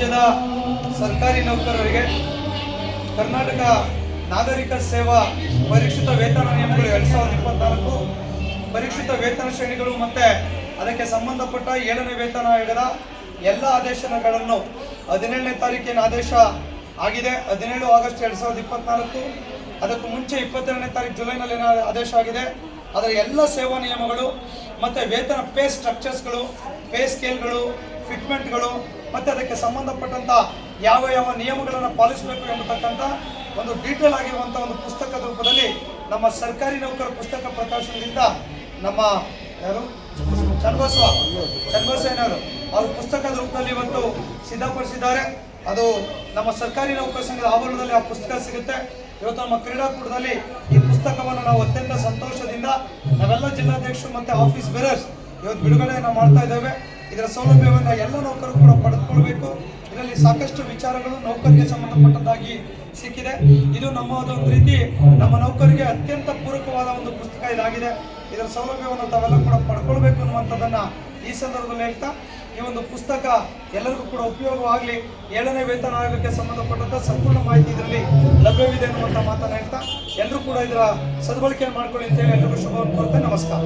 ರಾಜ್ಯದ ಸರ್ಕಾರಿ ನೌಕರರಿಗೆ ಕರ್ನಾಟಕ ನಾಗರಿಕ ಸೇವಾ ಪರಿಷ್ಕೃತ ವೇತನ ನಿಯಮಗಳು ಎರಡ್ ಸಾವಿರದ ಇಪ್ಪತ್ನಾಲ್ಕು. ಪರಿಷ್ಕೃತ ವೇತನ ಶ್ರೇಣಿಗಳು ಮತ್ತೆ ಅದಕ್ಕೆ ಸಂಬಂಧಪಟ್ಟ ಏಳನೇ ವೇತನ ಆಯೋಗದ ಎಲ್ಲ ಆದೇಶಗಳನ್ನು ಹದಿನೇಳನೇ ತಾರೀಕಿನ ಆದೇಶ ಆಗಿದೆ. ಹದಿನೇಳು ಆಗಸ್ಟ್ ಎರಡ್ ಸಾವಿರದ ಇಪ್ಪತ್ನಾಲ್ಕು. ಅದಕ್ಕೂ ಮುಂಚೆ ಇಪ್ಪತ್ತೆರಡನೇ ತಾರೀಕು ಜುಲೈನಲ್ಲಿ ಆದೇಶ ಆಗಿದೆ. ಅದರ ಎಲ್ಲ ಸೇವಾ ನಿಯಮಗಳು ಮತ್ತು ವೇತನ ಪೇ ಸ್ಟ್ರಕ್ಚರ್ಸ್ಗಳು, ಪೇ ಸ್ಕೇಲ್ಗಳು, ಫಿಟ್ಮೆಂಟ್ಗಳು ಮತ್ತು ಅದಕ್ಕೆ ಸಂಬಂಧಪಟ್ಟಂಥ ಯಾವ ಯಾವ ನಿಯಮಗಳನ್ನು ಪಾಲಿಸಬೇಕು ಎಂಬತಕ್ಕಂಥ ಒಂದು ಡೀಟೇಲ್ ಆಗಿರುವಂಥ ಒಂದು ಪುಸ್ತಕದ ರೂಪದಲ್ಲಿ ನಮ್ಮ ಸರ್ಕಾರಿ ನೌಕರ ಪುಸ್ತಕ ಪ್ರಕಾಶನದಿಂದ ನಮ್ಮ ಯಾರು? ಚನ್ನಬಸವ. ಚನ್ನಬಸಯ್ಯನವರು ಅವರು ಪುಸ್ತಕದ ರೂಪದಲ್ಲಿ ಇವತ್ತು ಸಿದ್ಧಪಡಿಸಿದ್ದಾರೆ. ಅದು ನಮ್ಮ ಸರ್ಕಾರಿ ನೌಕರ ಸಂಘದ ಆವರಣದಲ್ಲಿ ಆ ಪುಸ್ತಕ ಸಿಗುತ್ತೆ. ಇವತ್ತು ನಮ್ಮ ಕ್ರೀಡಾಕೂಟದಲ್ಲಿ ಈ ಪುಸ್ತಕವನ್ನು ನಾವು ಅತ್ಯಂತ ಸಂತೋಷದಿಂದ ನಾವೆಲ್ಲ ಜಿಲ್ಲಾಧ್ಯಕ್ಷರು ಮತ್ತು ಆಫೀಸ್ ಬೇರರ್ಸ್ ಇವತ್ತು ಬಿಡುಗಡೆಯನ್ನು ಮಾಡ್ತಾ ಇದ್ದೇವೆ. ಇದರ ಸೌಲಭ್ಯವನ್ನು ಎಲ್ಲ ನೌಕರರು ಕೂಡ ಪಡೆದುಕೊಳ್ಬೇಕು ಇದರಲ್ಲಿ ಸಾಕಷ್ಟು ವಿಚಾರಗಳು ನೌಕರಿಗೆ ಸಂಬಂಧಪಟ್ಟದ್ದಾಗಿ ಸಿಕ್ಕಿದೆ. ಇದು ನಮ್ಮ ಒಂದು ರೀತಿ ನಮ್ಮ ನೌಕರಿಗೆ ಅತ್ಯಂತ ಪೂರಕವಾದ ಒಂದು ಪುಸ್ತಕ ಇದಾಗಿದೆ. ಇದರ ಸೌಲಭ್ಯವನ್ನು ತಾವೆಲ್ಲ ಕೂಡ ಪಡ್ಕೊಳ್ಬೇಕು ಅನ್ನುವಂಥದ್ದನ್ನ ಈ ಸಂದರ್ಭದಲ್ಲಿ ಹೇಳ್ತಾ, ಈ ಒಂದು ಪುಸ್ತಕ ಎಲ್ಲರಿಗೂ ಕೂಡ ಉಪಯೋಗವಾಗಲಿ ಏಳನೇ ವೇತನ ಆಯೋಗಕ್ಕೆ ಸಂಬಂಧಪಟ್ಟಂತ ಸಂಪೂರ್ಣ ಮಾಹಿತಿ ಇದರಲ್ಲಿ ಲಭ್ಯವಿದೆ ಅನ್ನುವಂಥ ಮಾತನ್ನ ಹೇಳ್ತಾ ಎಲ್ಲರೂ ಕೂಡ ಇದರ ಸದ್ಬಳಕೆ ಮಾಡ್ಕೊಳ್ಳಿ ಅಂತೇಳಿ ಎಲ್ಲರಿಗೂ ಶುಭವನ್ನು ಕೋರ್ತೇನೆ ನಮಸ್ಕಾರ.